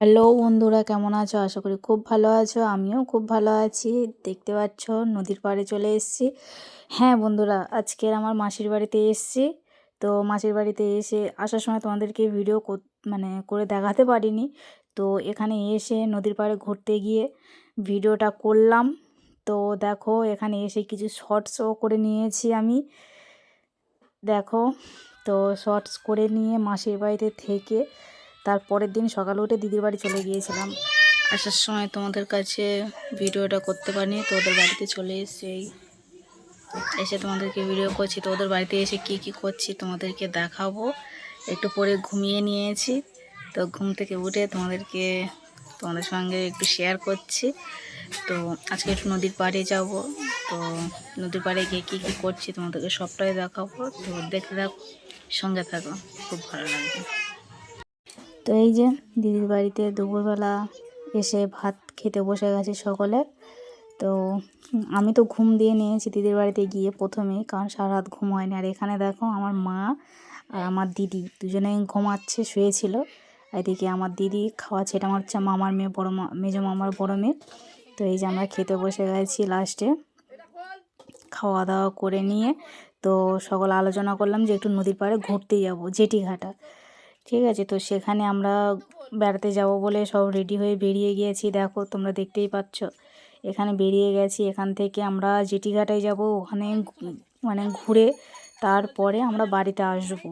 Hello বন্ধুরা, কেমন আছো? আশা করি খুব ভালো আছো। আমিও খুব ভালো আছি। দেখতে পাচ্ছ, নদীর পাড়ে চলে এসেছি। হ্যাঁ বন্ধুরা, আজকের আমার মাসির বাড়িতে এসেছি। তো মাসির বাড়িতে এসে আসার সময় তোমাদেরকে ভিডিও মানে করে দেখাতে পারিনি। তো এখানে এসে নদীর পাড়ে ঘুরতে গিয়ে ভিডিওটা করলাম। তো দেখো, এখানে এসে কিছু শর্টসও করে নিয়েছি আমি। দেখো, তো শর্টস করে নিয়ে মাসির বাড়িতে থেকে তার পরের দিন সকালে উঠে দিদির বাড়ি চলে গিয়েছিলাম। আসার সময় তোমাদের কাছে ভিডিওটা করতে পারিনি, তো ওদের বাড়িতে চলে এসে এসে তোমাদেরকে ভিডিও করছি, তো ওদের বাড়িতে এসে কি কি করছি তোমাদেরকে দেখাবো। একটু পরে ঘুমিয়ে নিয়েছি, তো ঘুম থেকে উঠে তোমাদেরকে তোমাদের সঙ্গে একটু শেয়ার করছি। তো আজকে একটু নদীর পাড়ে যাব, তো নদীর পাড়ে গিয়ে কী কী করছি তোমাদেরকে সবটাই দেখাবো, তো দেখতে থাকো, সঙ্গে থাকো, খুব ভালো লাগবে। তো এই যে দিদির বাড়িতে দুপুরবেলা এসে ভাত খেতে বসে গেছে সকলে। তো আমি তো ঘুম দিয়ে নিয়েছি দিদির বাড়িতে গিয়ে প্রথমেই কারণ সারা রাত ঘুম হয়নি। আর এখানে দেখো আমার মা আর আমার দিদি দুজনেই ঘুমাচ্ছে, শুয়েছিল। এদিকে আমার দিদি খাওয়াচ্ছে, এটা আমার হচ্ছে মামার মেয়ে, বড়ো মা, মেজো মামার বড়ো মেয়ে। তো এই যে আমরা খেতে বসে গেছি লাস্টে খাওয়া দাওয়া করে নিয়ে তো সকল আলোচনা করলাম যে একটু নদীর পাড়ে ঘুরতে যাব জেটি ঘাটা ঠিক আছে, তো সেখানে আমরা বেড়াতে যাব বলে সব রেডি হয়ে বেরিয়ে গিয়েছি। দেখো, তোমরা দেখতেই পাচ্ছ। এখানে বেরিয়ে গেছি। এখান থেকে আমরা জেটিঘাটায় যাব, ওখানে মানে ঘুরে তারপরে আমরা বাড়িতে আসব।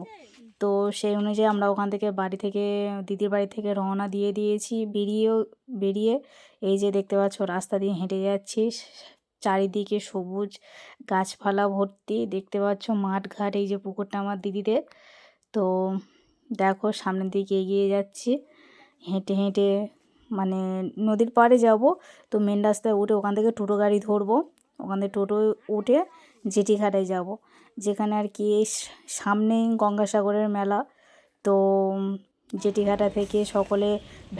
তো সেই অনুযায়ী আমরা ওখান থেকে বাড়ি থেকে, দিদির বাড়ি থেকে রওনা দিয়ে দিয়েছি। বেরিয়েও, বেরিয়ে এই যে দেখতে পাচ্ছ, রাস্তা দিয়ে হেঁটে যাচ্ছি। চারিদিকে সবুজ গাছপালা ভর্তি। দেখতে পাচ্ছ মাঠ ঘাট এই যে পুকুরটা আমার দিদিদের। তো দেখো সামনের দিকে এগিয়ে যাচ্ছি। হেঁটে হেঁটে মানে নদীর পাড়ে যাব। তো মেন রাস্তায় উঠে ওখান থেকে টোটো গাড়ি ধরবো। ওখান থেকে টোটো উঠে জেটিঘাটায় যাব। যেখানে আর কি সামনেই গঙ্গাসাগরের মেলা। তো জেটিঘাটা থেকে সকলে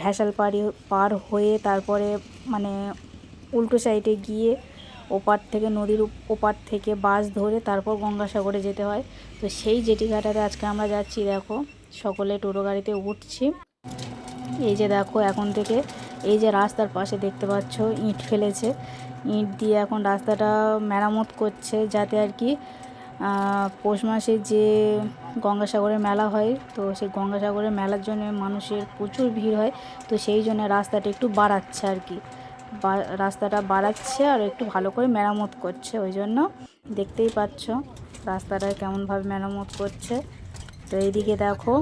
ভ্যাসাল পাড়ি, পার হয়ে তারপরে মানে উল্টো সাইডে গিয়ে ওপার থেকে নদীর ওপার থেকে বাস ধরে তারপর গঙ্গাসাগরে যেতে হয়। তো সেই জেটিঘাটাতে আজকে আমরা যাচ্ছি, দেখো। সকলে টোটো গাড়িতে উঠছি। এই যে দেখো, এখন থেকে এই যে রাস্তার পাশে দেখতে পাচ্ছ, ইট ফেলেছে। ইট দিয়ে এখন রাস্তাটা মেরামত করছে যাতে আর কি পৌষ মাসে যে গঙ্গাসাগরের মেলা হয়, তো সেই গঙ্গাসাগরের মেলার জন্য মানুষের প্রচুর ভিড় হয়, তো সেই জন্য রাস্তাটা একটু বাড়াচ্ছে আর কি। রাস্তাটা বাড়াচ্ছে আর একটু ভালো করে মেরামত করছে, ওই জন্য দেখতেই পাচ্ছ রাস্তাটা কেমনভাবে মেরামত করছে। তো এইদিকে দেখো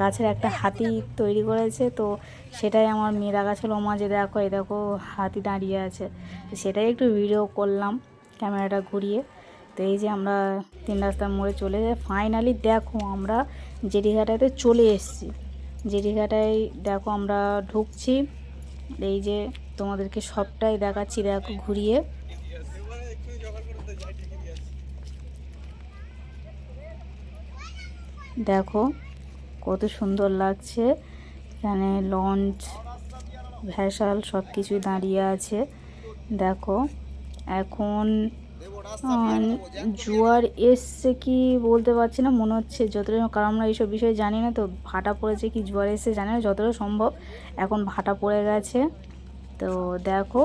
গাছের একটা হাতি তৈরি করেছে, তো সেটাই আমার মেয়ে দেখাচ্ছিলো মা যে দেখো, এই দেখো হাতি দাঁড়িয়ে আছে। তো সেটাই একটু ভিডিও করলাম ক্যামেরাটা ঘুরিয়ে। তো এই যে আমরা তিন রাস্তার মোড়ে চলে যাই। ফাইনালি দেখো আমরা জেটিঘাটাতে চলে এসেছি। জেটিঘাটায় দেখো আমরা ঢুকছি। এই যে তোমাদেরকে সবটাই দেখাচ্ছি, দেখো ঘুরিয়ে। দেখো, কত সুন্দর লাগছে। এখানে লঞ্চ ভ্যাসাল সব কিছুই দাঁড়িয়ে আছে। দেখো, এখন জোয়ার এসছে কি বলতে পারছি না, মনে হচ্ছে যতটা কারণ আমরা এইসব বিষয়ে জানি না তো, ভাটা পড়েছে কি জোয়ার এসছে জানি না, যতটা সম্ভব এখন ভাটা পড়ে গেছে। তো দেখো,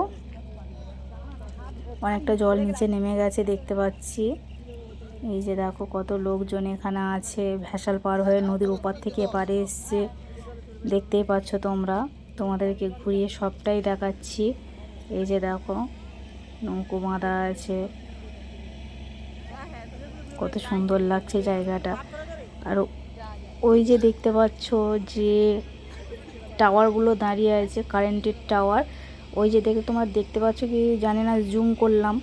অনেকটা জল নিচে নেমে গেছে দেখতে পাচ্ছি। এই যে দেখো কত লোকজন এখানে আছে ভ্যাসাল পার হয়ে নদীর ওপার থেকে এপারে এসছে। দেখতেই পাচ্ছ তোমরা, তোমাদেরকে ঘুরিয়ে সবটাই দেখাচ্ছি। এই যে দেখো, নৌকো বাঁধা আছে। কত সুন্দর লাগছে জায়গাটা। আর ওই যে দেখতে পাচ্ছ যে টাওয়ারগুলো দাঁড়িয়ে আছে কারেন্টের টাওয়ার ওই যে দেখে তোমার দেখতে পাচ্ছ কি জানি না জুম করলাম।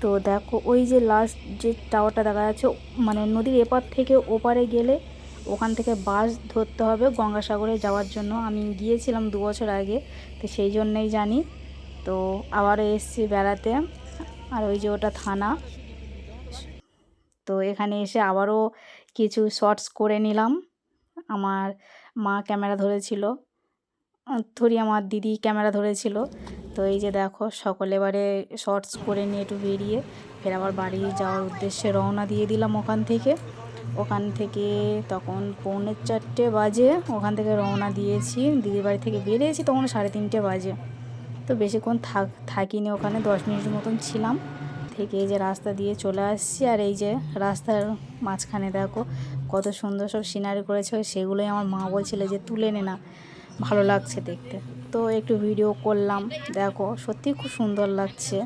তো দেখো, ওই যে লাস্ট যে টাওয়ারটা দেখা যাচ্ছে মানে নদীর এপার থেকে ওপারে গেলে ওখান থেকে বাস ধরতে হবে গঙ্গাসাগরে যাওয়ার জন্য। আমি গিয়েছিলাম দু বছর আগে, তো সেই জন্যেই জানি। তো আবারও এসছি বেড়াতে, আর ওই যে ওটা থানা। তো এখানে এসে আবারও কিছু শর্টস করে নিলাম। আমার মা ক্যামেরা ধরেছিল, ধরি আমার দিদি ক্যামেরা ধরেছিল। তো এই যে দেখো, সকলে এবারে শর্টস করে নিয়ে একটু বেরিয়ে ফের আবার বাড়ি যাওয়ার উদ্দেশ্যে রওনা দিয়ে দিলাম ওখান থেকে। ওখান থেকে তখন পৌনে চারটে বাজে ওখান থেকে রওনা দিয়েছি। দিদির বাড়ি থেকে বেরিয়েছি তখন সাড়ে তিনটে বাজে। তো বেশিক্ষণ থাক, থাকিনি ওখানে, দশ মিনিট মতন ছিলাম। থেকে এই যে রাস্তা দিয়ে চলে আসছি আর এই যে রাস্তার মাঝখানে দেখো, কত সুন্দর সব সিনারি করেছে। সেগুলোই আমার মা বলছিল যে তুলে নে না। ভালো লাগছে দেখতে। তো একটু ভিডিও করলাম, দেখো, সত্যি খুব সুন্দর লাগছে।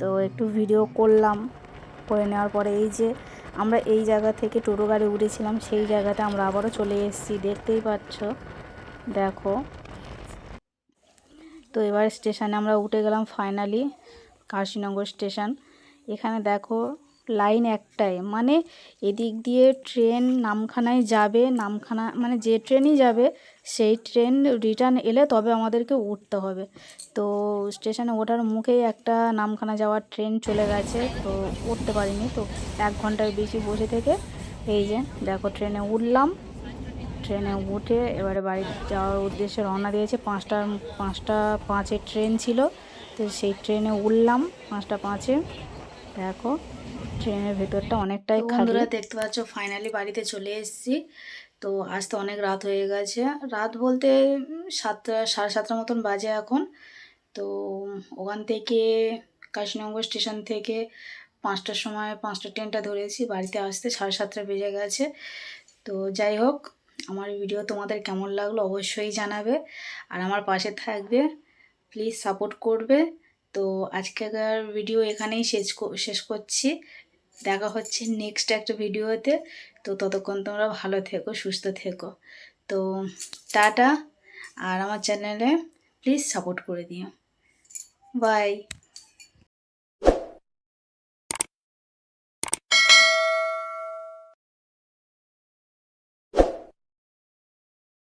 তো একটু ভিডিও করলাম, করে নেওয়ার পরে এই যে আমরা এই জায়গা থেকে টোটো গাড়ি উঠেছিলাম সেই জায়গাতে আমরা আবারও চলে এসেছি, দেখতেই পাচ্ছ। দেখো। তো এবার স্টেশনে আমরা উঠে গেলাম ফাইনালি কাশীনগর স্টেশন এখানে দেখো লাইন একটাই। মানে এদিক দিয়ে ট্রেন নামখানায় যাবে, নামখানা মানে যে ট্রেনই যাবে, সেই ট্রেন রিটার্ন এলে তবে আমাদেরকে উঠতে হবে। তো স্টেশনে ওঠার মুখেই একটা নামখানা যাওয়ার ট্রেন চলে গেছে, তো উঠতে পারিনি। তো এক ঘণ্টার বেশি বসে থেকে এই যে, দেখো ট্রেনে উঠলাম। ট্রেনে উঠে এবারে বাড়ি যাওয়ার উদ্দেশ্যে রওনা দিয়েছে। পাঁচটার পাঁচটা পাঁচের ট্রেন ছিল, তো সেই ট্রেনে উঠলাম, পাঁচটা পাঁচে। দেখো ট্রেনের ভেতরটা অনেকটাই বন্ধুরা দেখতে পাচ্ছ ফাইনালি বাড়িতে চলে এসেছি। তো আসতে অনেক রাত হয়ে গেছে। রাত বলতে সাতটা সাড়ে সাতটার মতন বাজে এখন। তো ওখান থেকে কাশীনগর স্টেশন থেকে পাঁচটার সময় পাঁচটা ট্রেনটা ধরেছি। বাড়িতে আসতে সাড়ে সাতটা বেজে গেছে। তো যাই হোক আমার ভিডিও তোমাদের কেমন লাগল অবশ্যই জানাবে। আর আমার পাশে থাকবে প্লিজ সাপোর্ট করবে। তো আজকেকার ভিডিও এখানেই শেষ শেষ করছি। দেখা হচ্ছে নেক্সট একটা ভিডিওতে তো। ততক্ষণ তোমরা ভালো থেকো, সুস্থ থেকো। তো টাটা। আর আমার চ্যানেলে প্লিজ সাপোর্ট করে দিও। বাই